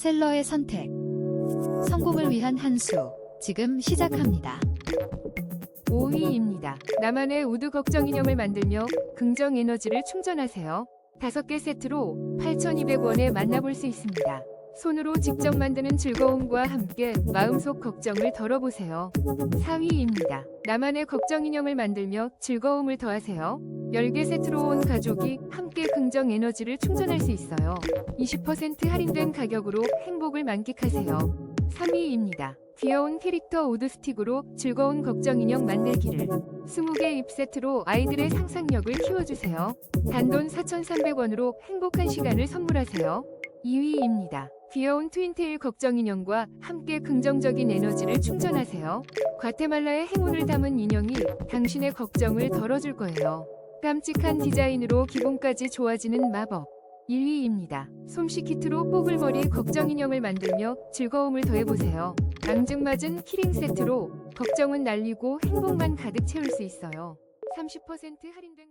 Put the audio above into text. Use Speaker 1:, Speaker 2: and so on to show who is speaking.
Speaker 1: 셀러의 선택. 성공을 위한 한 수. 지금 시작합니다.
Speaker 2: 5위입니다. 나만의 우드 걱정 인형을 만들며 긍정 에너지를 충전하세요. 5개 세트로 8,200원에 만나볼 수 있습니다. 손으로 직접 만드는 즐거움과 함께 마음속 걱정을 덜어보세요. 4위입니다. 나만의 걱정 인형을 만들며 즐거움을 더하세요. 10개 세트로 온 가족이 함께 긍정 에너지를 충전할 수 있어요. 20% 할인된 가격으로 행복을 만끽하세요. 3위입니다. 귀여운 캐릭터 우드 스틱으로 즐거운 걱정 인형 만들기를 20개 입 세트로 아이들의 상상력을 키워주세요. 단돈 4,300원으로 행복한 시간을 선물하세요. 2위입니다. 귀여운 트윈테일 걱정 인형과 함께 긍정적인 에너지를 충전하세요. 과테말라의 행운을 담은 인형이 당신의 걱정을 덜어줄 거예요. 깜찍한 디자인으로 기분까지 좋아지는 마법. 1위입니다. 솜씨 키트로 뽀글머리 걱정 인형을 만들며 즐거움을 더해보세요. 앙증맞은 키링 세트로 걱정은 날리고 행복만 가득 채울 수 있어요. 30% 할인된